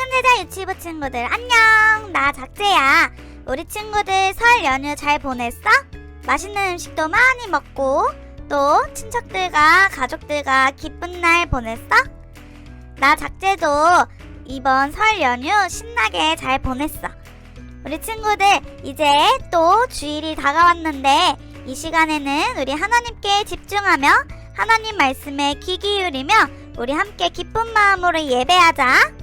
작은 제자 유치부 친구들 안녕 나 작재야 우리 친구들 설 연휴 잘 보냈어? 맛있는 음식도 많이 먹고 또 친척들과 가족들과 기쁜 날 보냈어? 나 작재도 이번 설 연휴 신나게 잘 보냈어 우리 친구들 이제 또 주일이 다가왔는데 이 시간에는 우리 하나님께 집중하며 하나님 말씀에 귀 기울이며 우리 함께 기쁜 마음으로 예배하자.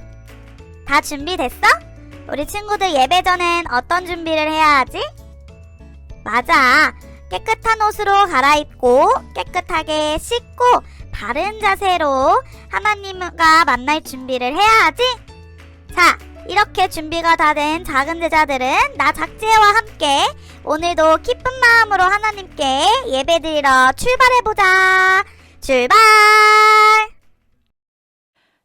다 준비됐어? 우리 친구들 예배 전엔 어떤 준비를 해야 하지? 맞아. 깨끗한 옷으로 갈아입고 깨끗하게 씻고 바른 자세로 하나님과 만날 준비를 해야 하지? 자, 이렇게 준비가 다 된 작은 제자들은 나 작재와 함께 오늘도 기쁜 마음으로 하나님께 예배드리러 출발해보자. 출발!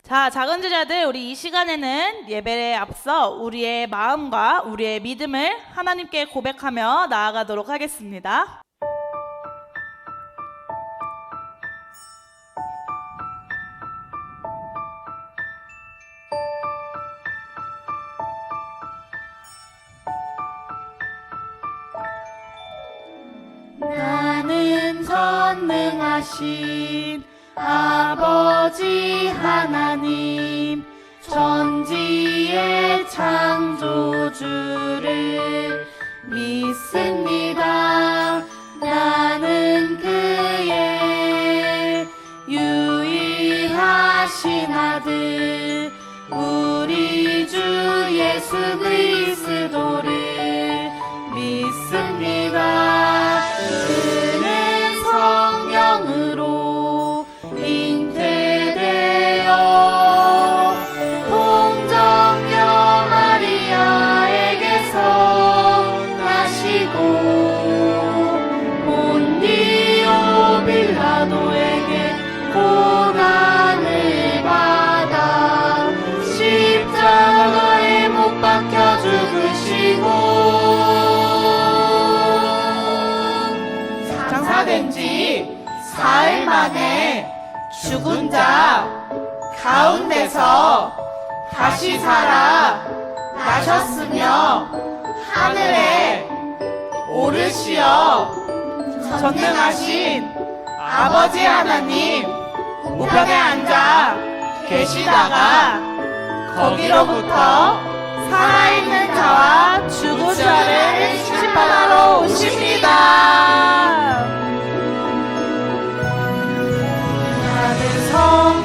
자, 작은 제자들, 우리 이 시간에는 예배에 앞서 우리의 마음과 우리의 믿음을 하나님께 고백하며 나아가도록 하겠습니다. 나는 전능하신 아버지 하나님 전지의 창조주 장사된 지 사흘 만에 죽은 자 가운데서 다시 살아 나셨으며 하늘에 오르시어 전능하신 아버지 하나님 우편에 앉아 계시다가 거기로부터 살아있는 자와 죽은 자를 심판하러 오십니다. 나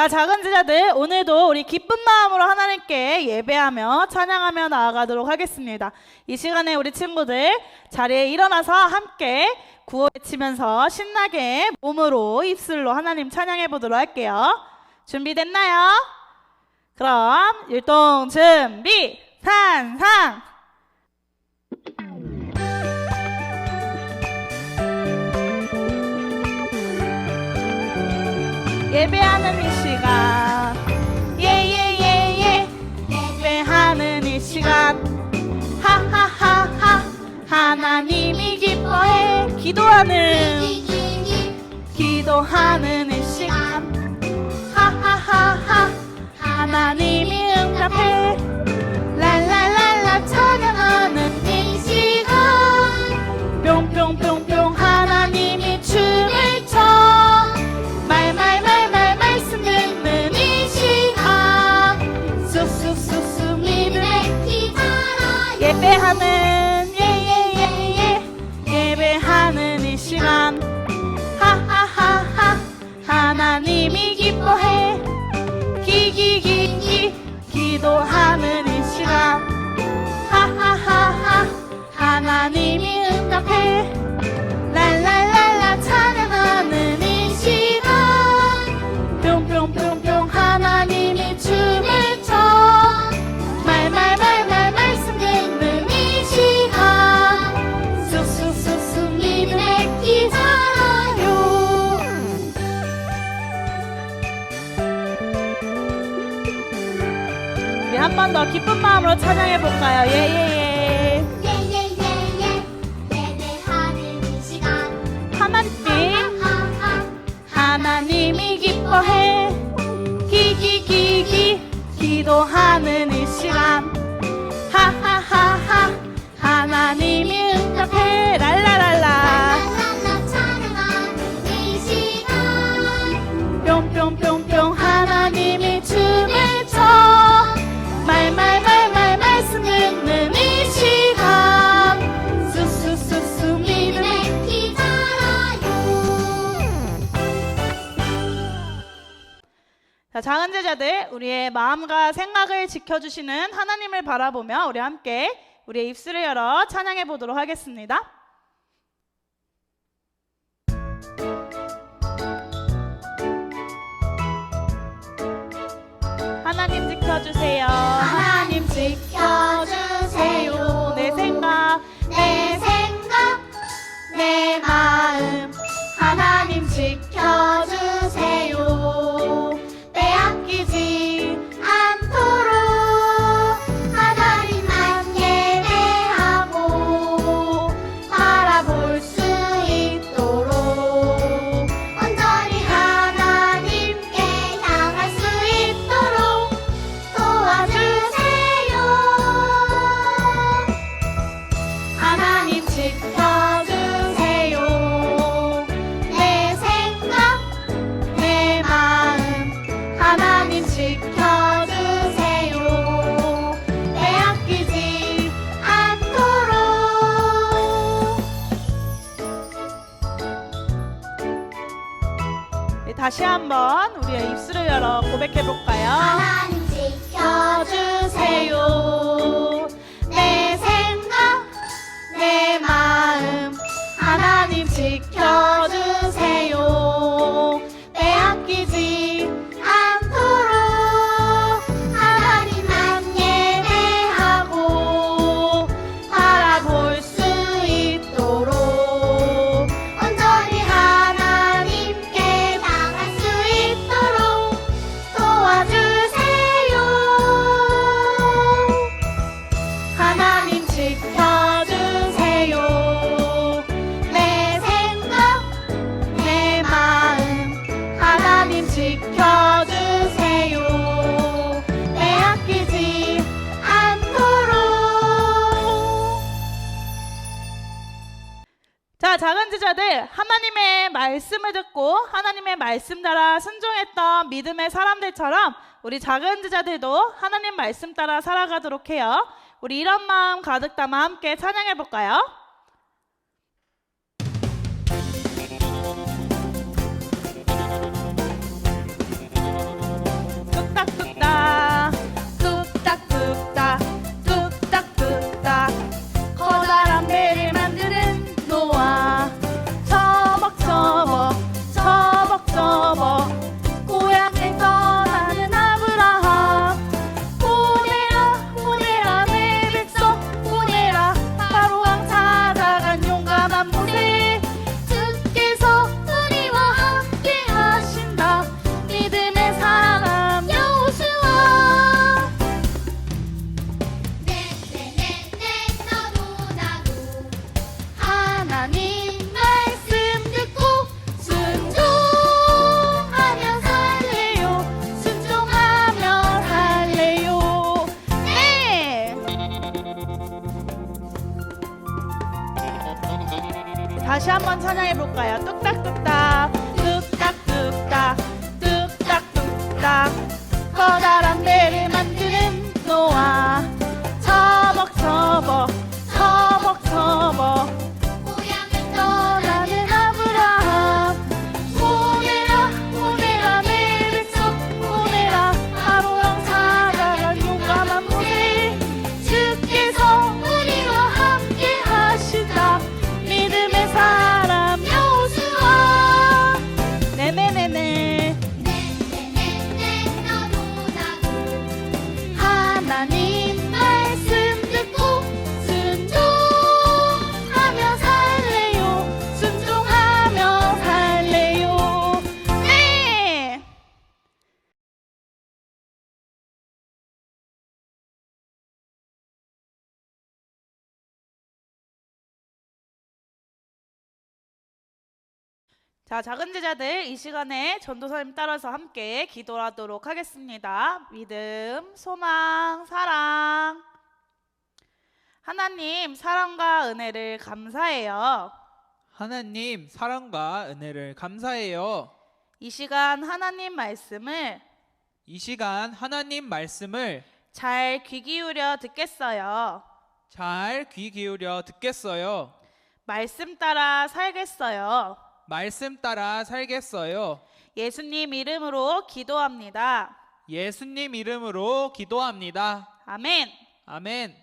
자, 작은 제자들, 오늘도 우리 기쁜 마음으로 하나님께 예배하며 찬양하며 나아가도록 하겠습니다. 이 시간에 우리 친구들 자리에 일어나서 함께 구호 외치면서 신나게 몸으로 입술로 하나님 찬양해 보도록 할게요. 준비됐나요? 그럼 율동 준비 산상 예배하는 이 시간. 예예예예. 예배하는 이 시간. 하하하하. 하나님이 기뻐해. 기도하는. 기도하는 이 시간. 하하하하. 하나님이 응답해. 랄랄랄라 찬양하는 예배하는 예예예예 예배하는 이 시간. 하하하하. 하나님이 기뻐해. 기기기기. 기도하는 이 시간. 하하하하. 하나님이 응답해. 더 기쁜 마음으로 찬양해 볼까요? 예예예. 예예예 예. 예, 예, 예. 예배하는 이 시간. 하나님. 하나님이 기뻐해. 기기기기. 기도하는 이 자, 작은 제자들, 우리의 마음과 생각을 지켜주시는 하나님을 바라보며 우리 함께 우리의 입술을 열어 찬양해 보도록 하겠습니다. 하나님 지켜주세요. 지켜주세요. 빼앗기지 않도록. 네, 다시 한번 우리의 입술을 열어 고백해 볼까요? 하나님 지켜주세요. 내 마음 하나님 지켜주세요. 말씀을 듣고 하나님의 말씀 따라 순종했던 믿음의 사람들처럼 우리 작은 제자들도 하나님 말씀 따라 살아가도록 해요. 우리 이런 마음 가득 담아 함께 찬양해 볼까요? 뚝딱뚝딱. 자, 작은 제자들 이 시간에 전도사님 따라서 함께 기도하도록 하겠습니다. 믿음, 소망, 사랑. 하나님, 사랑과 은혜를 감사해요. 하나님 사랑과 은혜를 감사해요. 이 시간 하나님 말씀을 이 시간 하나님 말씀을 잘 귀 기울여 듣겠어요. 잘 귀 기울여 듣겠어요. 말씀 따라 살겠어요. 말씀 따라 살겠어요. 예수님 이름으로 기도합니다. 예수님 이름으로 기도합니다. 아멘. 아멘.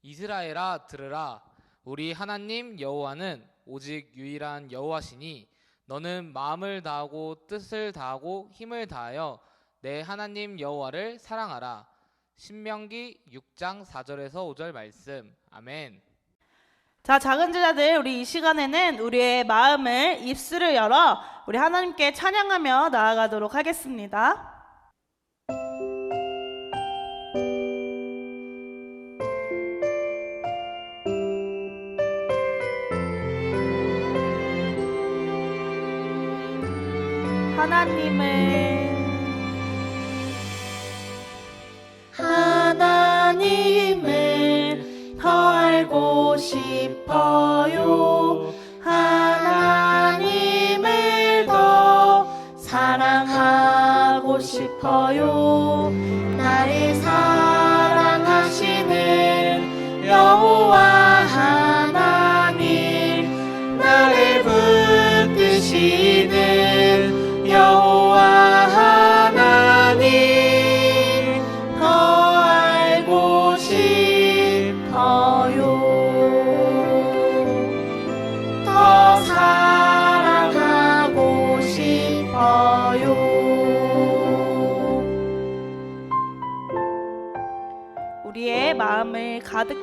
이스라엘아 들으라 우리 하나님 여호와는 오직 유일한 여호와시니 너는 마음을 다하고 뜻을 다하고 힘을 다하여 내 하나님 여호와를 사랑하라 신명기 6장 4절에서 5절 말씀 아멘 자, 작은 제자들, 우리 이 시간에는 우리의 마음을, 입술을 열어 우리 하나님께 찬양하며 나아가도록 하겠습니다. 싶어요. 하나님을 더 사랑하고 싶어요.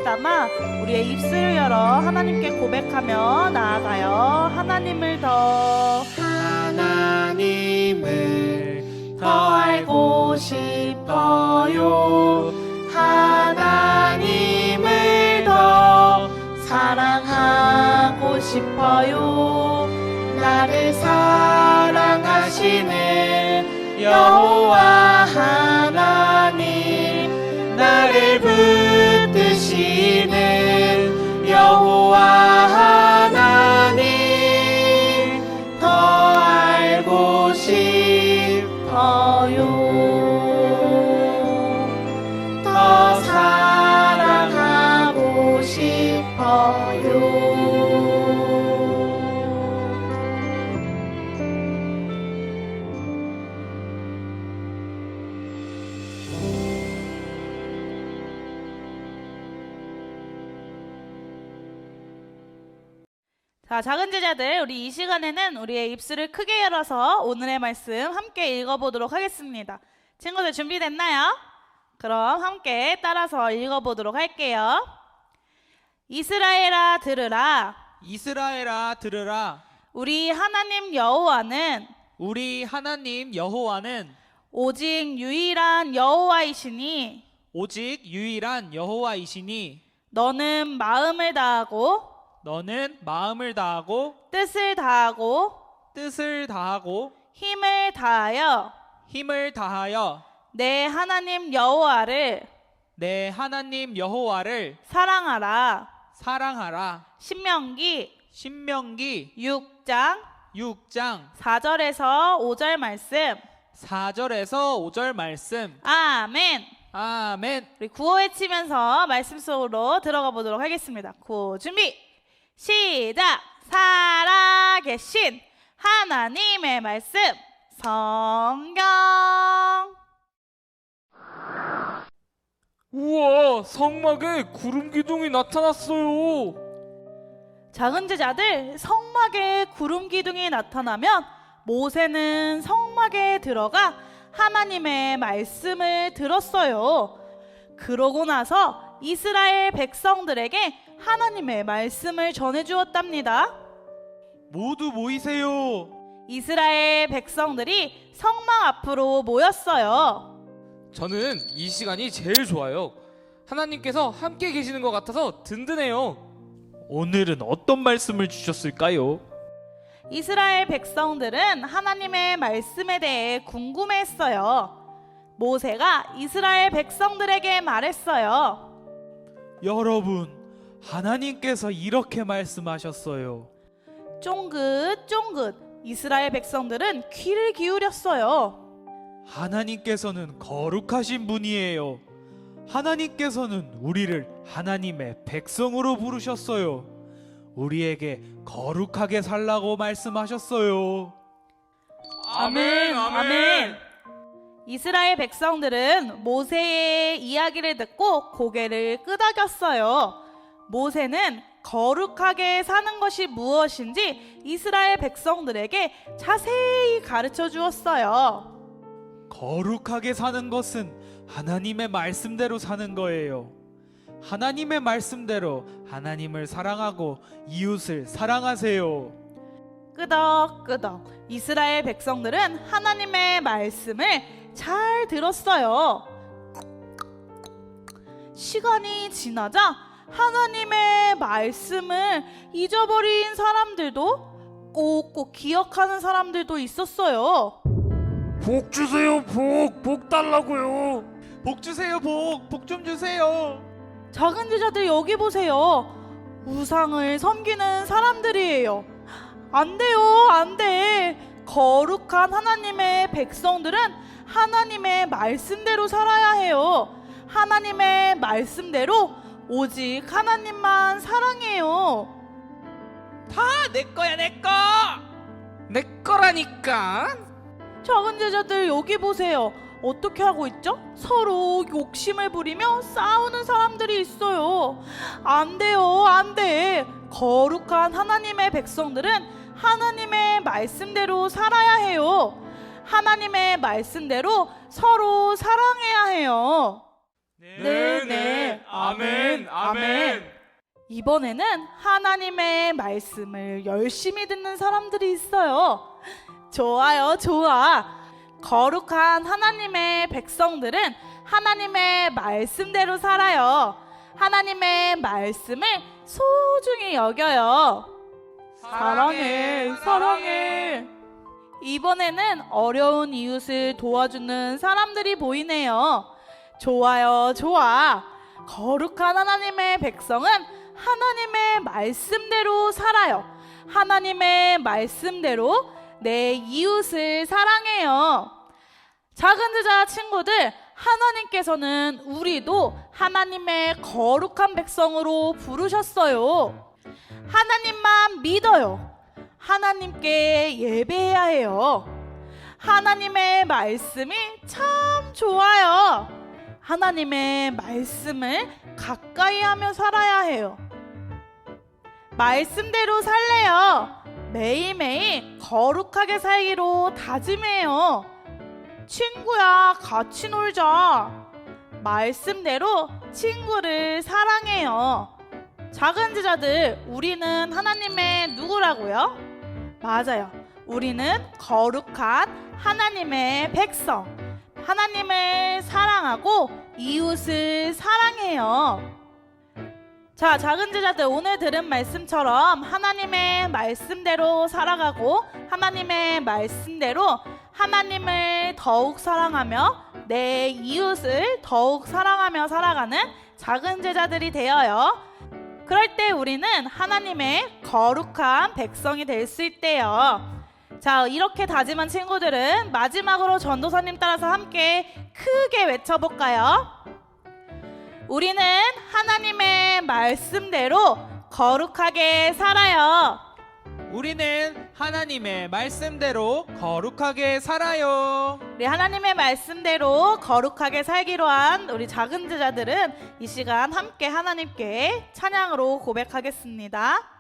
담아 우리의 입술을 열어 하나님께 고백하며 나아가요. 하나님을 더 하나님을 더 알고 싶어요. 하나님을 더 사랑하고 싶어요. 나를 사랑하시는 여호와 하나님, 나를 붙드시는 여호와 하나 자, 작은 제자들, 우리 이 시간에는 우리의 입술을 크게 열어서 오늘의 말씀 함께 읽어보도록 하겠습니다. 친구들 준비됐나요? 그럼 함께 따라서 읽어보도록 할게요. 이스라엘아 들으라. 이스라엘아 들으라. 우리 하나님 여호와는 우리 하나님 여호와는 오직 유일한 여호와이시니 오직 유일한 여호와이시니 너는 마음을 다하고 너는 마음을 다하고 뜻을 다하고 뜻을 다하고 힘을 다하여 힘을 다하여 내 하나님 여호와를 내 하나님 여호와를 사랑하라. 사랑하라. 신명기 신명기 6장 6장 4절에서 5절 말씀. 4절에서 5절 말씀. 아멘. 아멘. 우리 구호 외치면서 말씀 속으로 들어가 보도록 하겠습니다. 구호 준비. 시작. 살아계신 하나님의 말씀. 성경. 우와 성막에 구름 기둥이 나타났어요 작은 제자들 성막에 구름 기둥이 나타나면 모세는 성막에 들어가 하나님의 말씀을 들었어요. 그러고 나서 이스라엘 백성들에게 하나님의 말씀을 전해 주었답니다. 모두 모이세요. 이스라엘 백성들이 성막 앞으로 모였어요. 저는 이 시간이 제일 좋아요 하나님께서 함께 계시는 것 같아서 든든해요 오늘은 어떤 말씀을 주셨을까요? 이스라엘 백성들은 하나님의 말씀에 대해 궁금해했어요. 모세가 이스라엘 백성들에게 말했어요. 여러분, 하나님께서 이렇게 말씀하셨어요. 쫑긋 쫑긋 이스라엘 백성들은 귀를 기울였어요. 하나님께서는 거룩하신 분이에요. 하나님께서는 우리를 하나님의 백성으로 부르셨어요. 우리에게 거룩하게 살라고 말씀하셨어요. 아멘, 아멘. 이스라엘 백성들은 모세의 이야기를 듣고 고개를 끄덕였어요. 모세는 거룩하게 사는 것이 무엇인지 이스라엘 백성들에게 자세히 가르쳐 주었어요. 거룩하게 사는 것은 하나님의 말씀대로 사는 거예요. 하나님의 말씀대로 하나님을 사랑하고 이웃을 사랑하세요. 끄덕끄덕 이스라엘 백성들은 하나님의 말씀을 잘 들었어요. 시간이 지나자 하나님의 말씀을 잊어버린 사람들도 꼭꼭 기억하는 사람들도 있었어요. 복 주세요 복 복 달라고요 복 주세요, 복. 복 좀 주세요. 작은 제자들 여기 보세요. 우상을 섬기는 사람들이에요. 안 돼요, 안 돼. 거룩한 하나님의 백성들은 하나님의 말씀대로 살아야 해요. 하나님의 말씀대로 오직 하나님만 사랑해요. 내 거야 내 거. 내 거라니까. 작은 제자들 여기 보세요. 어떻게 하고 있죠? 서로 욕심을 부리며 싸우는 사람들이 있어요. 안 돼요, 안 돼. 거룩한 하나님의 백성들은 하나님의 말씀대로 살아야 해요. 하나님의 말씀대로 서로 사랑해야 해요. 네, 네. 아멘, 아멘. 이번에는 하나님의 말씀을 열심히 듣는 사람들이 있어요. 좋아요, 좋아. 거룩한 하나님의 백성들은 하나님의 말씀대로 살아요. 하나님의 말씀을 소중히 여겨요. 사랑해, 사랑해. 이번에는 어려운 이웃을 도와주는 사람들이 보이네요. 좋아요, 좋아. 거룩한 하나님의 백성은 하나님의 말씀대로 살아요. 하나님의 말씀대로 내 이웃을 사랑해요. 작은 제자 친구들, 하나님께서는 우리도 하나님의 거룩한 백성으로 부르셨어요. 하나님만 믿어요. 하나님께 예배해야 해요. 하나님의 말씀이 참 좋아요. 하나님의 말씀을 가까이 하며 살아야 해요. 말씀대로 살래요. 매일매일 거룩하게 살기로 다짐해요. 친구야, 같이 놀자. 말씀대로 친구를 사랑해요. 작은 제자들, 우리는 하나님의 누구라고요? 맞아요. 우리는 거룩한 하나님의 백성. 하나님을 사랑하고 이웃을 사랑해요. 자, 작은 제자들 오늘 들은 말씀처럼 하나님의 말씀대로 살아가고 하나님의 말씀대로 하나님을 더욱 사랑하며 내 이웃을 더욱 사랑하며 살아가는 작은 제자들이 되어요. 그럴 때 우리는 하나님의 거룩한 백성이 될 수 있대요. 자, 이렇게 다짐한 친구들은 마지막으로 전도사님 따라서 함께 크게 외쳐볼까요? 우리는 하나님의 말씀대로 거룩하게 살아요. 우리는 하나님의 말씀대로 거룩하게 살아요. 우리 하나님의 말씀대로 거룩하게 살기로 한 우리 작은 제자들은 이 시간 함께 하나님께 찬양으로 고백하겠습니다.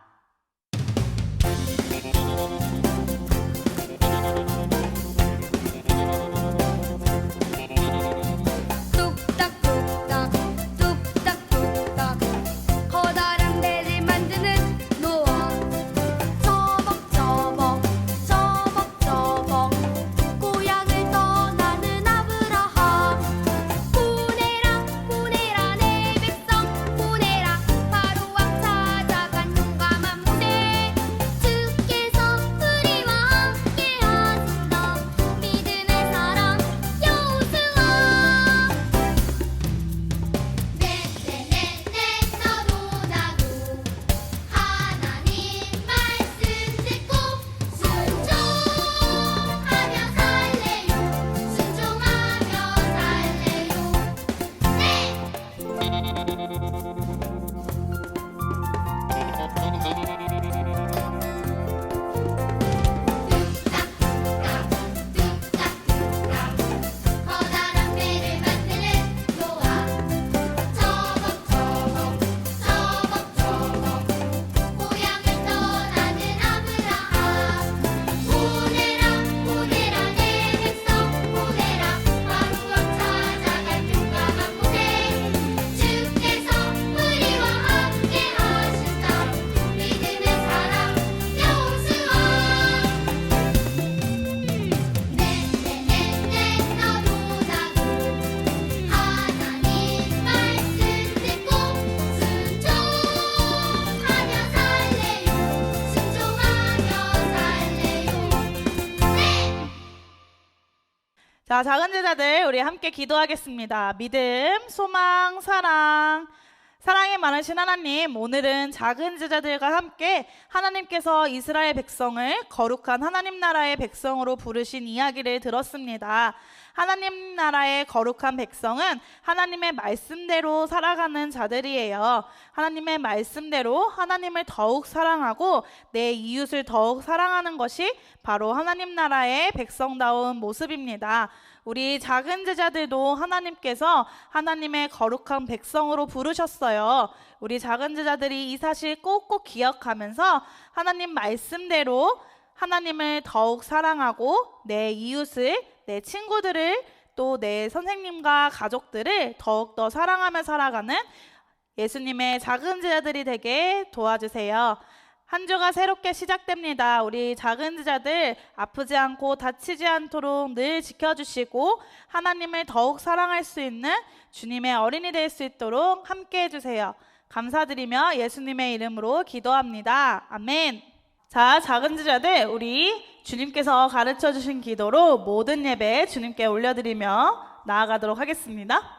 자, 작은 제자들, 우리 함께 기도하겠습니다. 믿음, 소망, 사랑. 사랑이 많으신 하나님, 오늘은 작은 제자들과 함께 하나님께서 이스라엘 백성을 거룩한 하나님 나라의 백성으로 부르신 이야기를 들었습니다. 하나님 나라의 거룩한 백성은 하나님의 말씀대로 살아가는 자들이에요. 하나님의 말씀대로 하나님을 더욱 사랑하고 내 이웃을 더욱 사랑하는 것이 바로 하나님 나라의 백성다운 모습입니다. 우리 작은 제자들도 하나님께서 하나님의 거룩한 백성으로 부르셨어요. 우리 작은 제자들이 이 사실 꼭꼭 기억하면서 하나님 말씀대로 하나님을 더욱 사랑하고 내 이웃을, 내 친구들을 또 내 선생님과 가족들을 더욱더 사랑하며 살아가는 예수님의 작은 제자들이 되게 도와주세요. 한 주가 새롭게 시작됩니다. 우리 작은 제자들 아프지 않고 다치지 않도록 늘 지켜주시고 하나님을 더욱 사랑할 수 있는 주님의 어린이 될 수 있도록 함께 해주세요. 감사드리며 예수님의 이름으로 기도합니다. 아멘. 자, 작은 제자들, 우리 주님께서 가르쳐 주신 기도로 모든 예배 주님께 올려드리며 나아가도록 하겠습니다.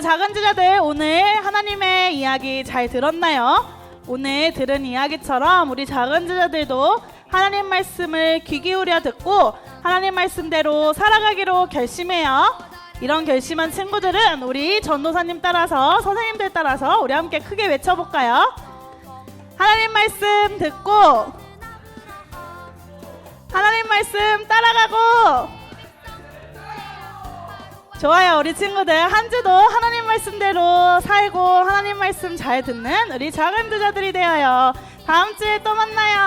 자, 작은 제자들 오늘 하나님의 이야기 잘 들었나요? 오늘 들은 이야기처럼 우리 작은 제자들도 하나님 말씀을 귀 기울여 듣고 하나님 말씀대로 살아가기로 결심해요. 이런 결심한 친구들은 우리 전도사님 따라서 선생님들 따라서 우리 함께 크게 외쳐볼까요? 하나님 말씀 듣고 하나님 말씀 따라가고 좋아요. 우리 친구들 한 주도 하나님 말씀대로 살고 하나님 말씀 잘 듣는 우리 작은 제자들이 되어요. 다음 주에 또 만나요.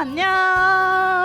안녕